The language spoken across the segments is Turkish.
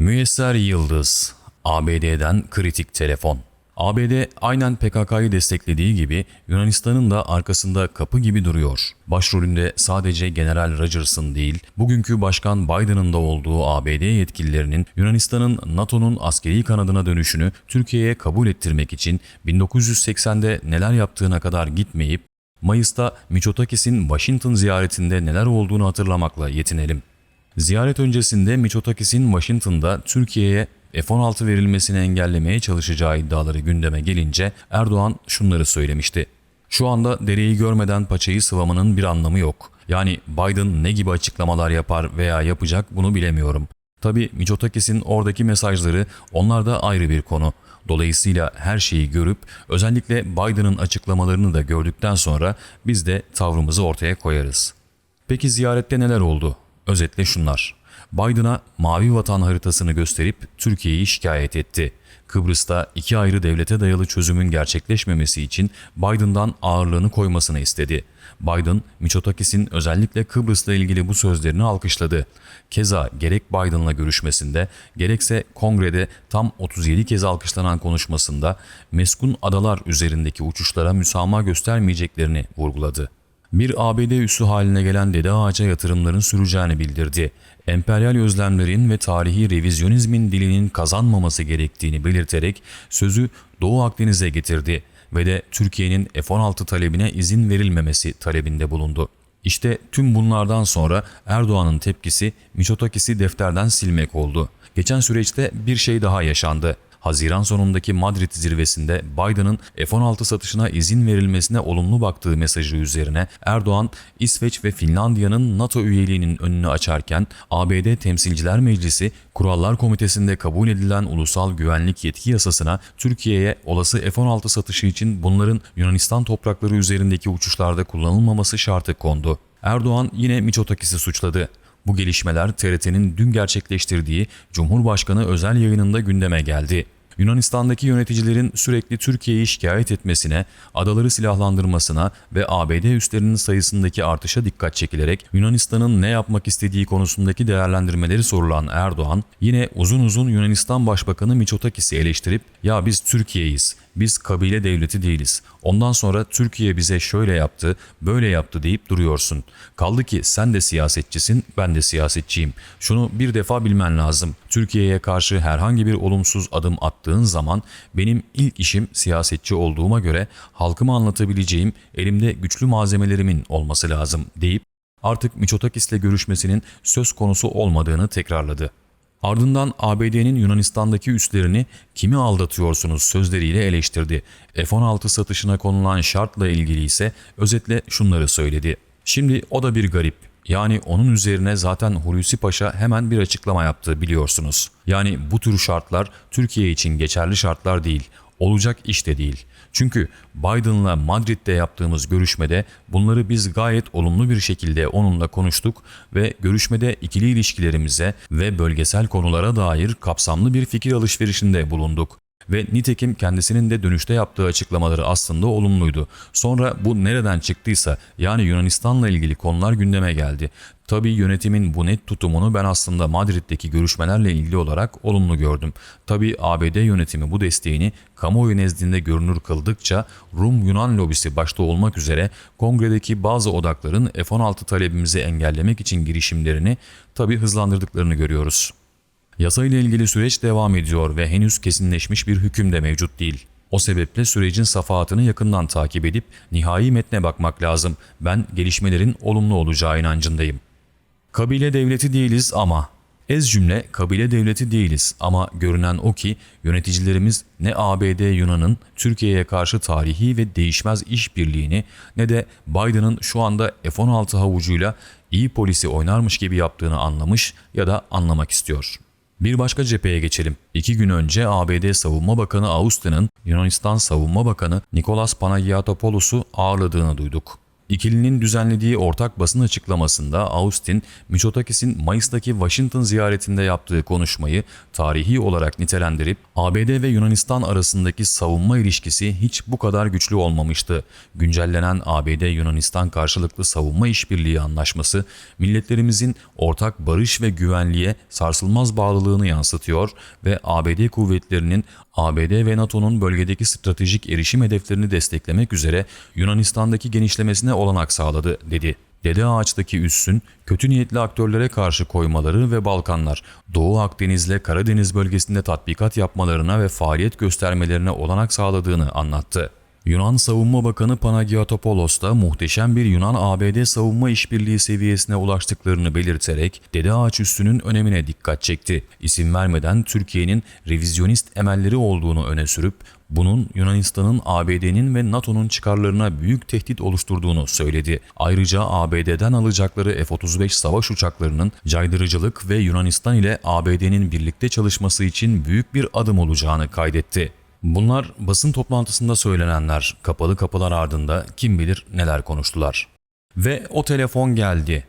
Müyesser Yıldız, ABD'den kritik telefon. ABD aynen PKK'yı desteklediği gibi Yunanistan'ın da arkasında kapı gibi duruyor. Başrolünde sadece General Rogers'ın değil, bugünkü Başkan Biden'ın da olduğu ABD yetkililerinin Yunanistan'ın NATO'nun askeri kanadına dönüşünü Türkiye'ye kabul ettirmek için 1980'de neler yaptığına kadar gitmeyip Mayıs'ta Mitsotakis'in Washington ziyaretinde neler olduğunu hatırlamakla yetinelim. Ziyaret öncesinde Mitsotakis'in Washington'da Türkiye'ye F-16 verilmesini engellemeye çalışacağı iddiaları gündeme gelince Erdoğan şunları söylemişti. Şu anda dereyi görmeden paçayı sıvamanın bir anlamı yok. Yani Biden ne gibi açıklamalar yapar veya yapacak bunu bilemiyorum. Tabi Mitsotakis'in oradaki mesajları onlar da ayrı bir konu. Dolayısıyla her şeyi görüp özellikle Biden'ın açıklamalarını da gördükten sonra biz de tavrımızı ortaya koyarız. Peki ziyarette neler oldu? Özetle şunlar. Biden'a mavi vatan haritasını gösterip Türkiye'yi şikayet etti. Kıbrıs'ta iki ayrı devlete dayalı çözümün gerçekleşmemesi için Biden'dan ağırlığını koymasını istedi. Biden, Mitsotakis'in özellikle Kıbrıs'la ilgili bu sözlerini alkışladı. Keza gerek Biden'la görüşmesinde gerekse kongrede tam 37 kez alkışlanan konuşmasında meskun adalar üzerindeki uçuşlara müsamaha göstermeyeceklerini vurguladı. Bir ABD üssü haline gelen Dede Ağaç'a yatırımların süreceğini bildirdi. Emperyal özlemlerin ve tarihi revizyonizmin dilinin kazanmaması gerektiğini belirterek sözü Doğu Akdeniz'e getirdi ve de Türkiye'nin F-16 talebine izin verilmemesi talebinde bulundu. İşte tüm bunlardan sonra Erdoğan'ın tepkisi Mitsotakis'i defterden silmek oldu. Geçen süreçte bir şey daha yaşandı. Haziran sonundaki Madrid zirvesinde Biden'ın F-16 satışına izin verilmesine olumlu baktığı mesajı üzerine Erdoğan, İsveç ve Finlandiya'nın NATO üyeliğinin önünü açarken ABD Temsilciler Meclisi Kurallar Komitesi'nde kabul edilen Ulusal Güvenlik Yetki Yasasına Türkiye'ye olası F-16 satışı için bunların Yunanistan toprakları üzerindeki uçuşlarda kullanılmaması şartı kondu. Erdoğan yine Miçotakis'i suçladı. Bu gelişmeler TRT'nin dün gerçekleştirdiği Cumhurbaşkanı özel yayınında gündeme geldi. Yunanistan'daki yöneticilerin sürekli Türkiye'yi şikayet etmesine, adaları silahlandırmasına ve ABD üslerinin sayısındaki artışa dikkat çekilerek Yunanistan'ın ne yapmak istediği konusundaki değerlendirmeleri sorulan Erdoğan, yine uzun uzun Yunanistan Başbakanı Mitsotakis'i eleştirip ''Ya biz Türkiye'yiz, biz kabile devleti değiliz. Ondan sonra Türkiye bize şöyle yaptı, böyle yaptı deyip duruyorsun. Kaldı ki sen de siyasetçisin, ben de siyasetçiyim. Şunu bir defa bilmen lazım. Türkiye'ye karşı herhangi bir olumsuz adım attığın zaman benim ilk işim siyasetçi olduğuma göre halkıma anlatabileceğim elimde güçlü malzemelerimin olması lazım deyip artık Mitsotakis'le görüşmesinin söz konusu olmadığını tekrarladı. Ardından ABD'nin Yunanistan'daki üslerini kimi aldatıyorsunuz sözleriyle eleştirdi. F-16 satışına konulan şartla ilgili ise özetle şunları söyledi. Şimdi o da bir garip. Yani onun üzerine zaten Hulusi Paşa hemen bir açıklama yaptı biliyorsunuz. Yani bu tür şartlar Türkiye için geçerli şartlar değil, olacak iş de değil. Çünkü Biden'la Madrid'de yaptığımız görüşmede bunları biz gayet olumlu bir şekilde onunla konuştuk ve görüşmede ikili ilişkilerimize ve bölgesel konulara dair kapsamlı bir fikir alışverişinde bulunduk. Ve nitekim kendisinin de dönüşte yaptığı açıklamaları aslında olumluydu. Sonra bu nereden çıktıysa yani Yunanistan'la ilgili konular gündeme geldi. Tabii yönetimin bu net tutumunu ben aslında Madrid'deki görüşmelerle ilgili olarak olumlu gördüm. Tabii ABD yönetimi bu desteğini kamuoyu nezdinde görünür kıldıkça Rum-Yunan lobisi başta olmak üzere kongredeki bazı odakların F-16 talebimizi engellemek için girişimlerini tabii hızlandırdıklarını görüyoruz. Yasa ile ilgili süreç devam ediyor ve henüz kesinleşmiş bir hüküm de mevcut değil. O sebeple sürecin safahatını yakından takip edip nihai metne bakmak lazım. Ben gelişmelerin olumlu olacağı inancındayım. Kabile devleti değiliz ama Ez cümle kabile devleti değiliz ama görünen o ki yöneticilerimiz ne ABD Yunan'ın Türkiye'ye karşı tarihi ve değişmez işbirliğini ne de Biden'ın şu anda F-16 havucuyla iyi polisi oynarmış gibi yaptığını anlamış ya da anlamak istiyor. Bir başka cepheye geçelim. İki gün önce ABD Savunma Bakanı Austin'ın Yunanistan Savunma Bakanı Nikolas Panagiatopoulos'u ağırladığını duyduk. İkilinin düzenlediği ortak basın açıklamasında Austin, Mitsotakis'in Mayıs'taki Washington ziyaretinde yaptığı konuşmayı tarihi olarak nitelendirip ABD ve Yunanistan arasındaki savunma ilişkisi hiç bu kadar güçlü olmamıştı. Güncellenen ABD-Yunanistan karşılıklı savunma işbirliği anlaşması milletlerimizin ortak barış ve güvenliğe sarsılmaz bağlılığını yansıtıyor ve ABD kuvvetlerinin ABD ve NATO'nun bölgedeki stratejik erişim hedeflerini desteklemek üzere Yunanistan'daki genişlemesine olanak sağladı, dedi. Dede Ağaç'taki üssün kötü niyetli aktörlere karşı koymaları ve Balkanlar, Doğu Akdeniz'le Karadeniz bölgesinde tatbikat yapmalarına ve faaliyet göstermelerine olanak sağladığını anlattı. Yunan Savunma Bakanı Panagiotopoulos da muhteşem bir Yunan-ABD savunma işbirliği seviyesine ulaştıklarını belirterek Dede Ağaç üssünün önemine dikkat çekti. İsim vermeden Türkiye'nin revizyonist emelleri olduğunu öne sürüp bunun Yunanistan'ın ABD'nin ve NATO'nun çıkarlarına büyük tehdit oluşturduğunu söyledi. Ayrıca ABD'den alacakları F-35 savaş uçaklarının caydırıcılık ve Yunanistan ile ABD'nin birlikte çalışması için büyük bir adım olacağını kaydetti. Bunlar basın toplantısında söylenenler, kapalı kapılar ardında kim bilir neler konuştular. Ve o telefon geldi.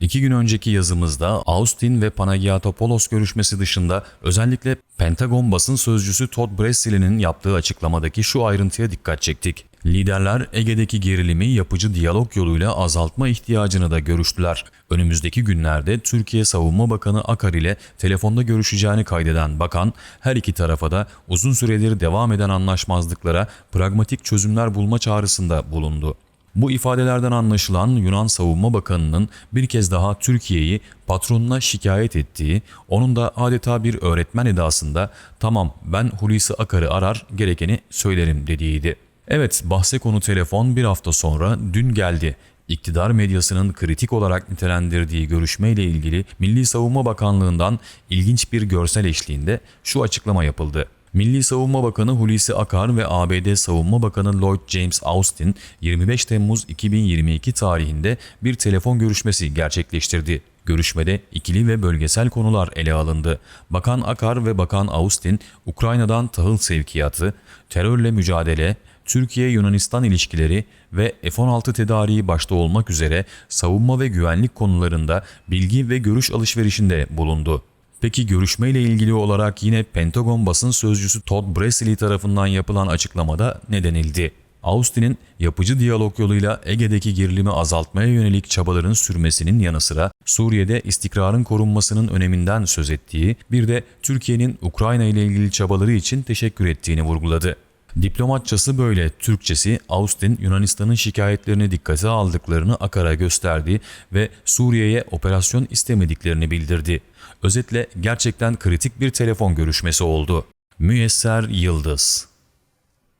İki gün önceki yazımızda Austin ve Panagiotopoulos görüşmesi dışında özellikle Pentagon basın sözcüsü Todd Bresseli'nin yaptığı açıklamadaki şu ayrıntıya dikkat çektik. Liderler Ege'deki gerilimi yapıcı diyalog yoluyla azaltma ihtiyacını da görüştüler. Önümüzdeki günlerde Türkiye Savunma Bakanı Akar ile telefonda görüşeceğini kaydeden bakan, her iki tarafa da uzun süredir devam eden anlaşmazlıklara pragmatik çözümler bulma çağrısında bulundu. Bu ifadelerden anlaşılan Yunan Savunma Bakanı'nın bir kez daha Türkiye'yi patronuna şikayet ettiği, onun da adeta bir öğretmen edasında tamam ben Hulusi Akar'ı arar gerekeni söylerim dediğiydi. Evet bahse konu telefon bir hafta sonra dün geldi. İktidar medyasının kritik olarak nitelendirdiği görüşmeyle ilgili Milli Savunma Bakanlığı'ndan ilginç bir görsel eşliğinde şu açıklama yapıldı. Milli Savunma Bakanı Hulusi Akar ve ABD Savunma Bakanı Lloyd James Austin 25 Temmuz 2022 tarihinde bir telefon görüşmesi gerçekleştirdi. Görüşmede ikili ve bölgesel konular ele alındı. Bakan Akar ve Bakan Austin, Ukrayna'dan tahıl sevkiyatı, terörle mücadele, Türkiye-Yunanistan ilişkileri ve F-16 tedariği başta olmak üzere savunma ve güvenlik konularında bilgi ve görüş alışverişinde bulundu. Peki görüşmeyle ilgili olarak yine Pentagon basın sözcüsü Todd Bressely tarafından yapılan açıklamada ne denildi? Austin'in yapıcı diyalog yoluyla Ege'deki gerilimi azaltmaya yönelik çabaların sürmesinin yanı sıra Suriye'de istikrarın korunmasının öneminden söz ettiği, bir de Türkiye'nin Ukrayna ile ilgili çabaları için teşekkür ettiğini vurguladı. Diplomatçası böyle, Türkçesi Austin Yunanistan'ın şikayetlerini dikkate aldıklarını Akar'a gösterdi ve Suriye'ye operasyon istemediklerini bildirdi. Özetle gerçekten kritik bir telefon görüşmesi oldu. Müyesser Yıldız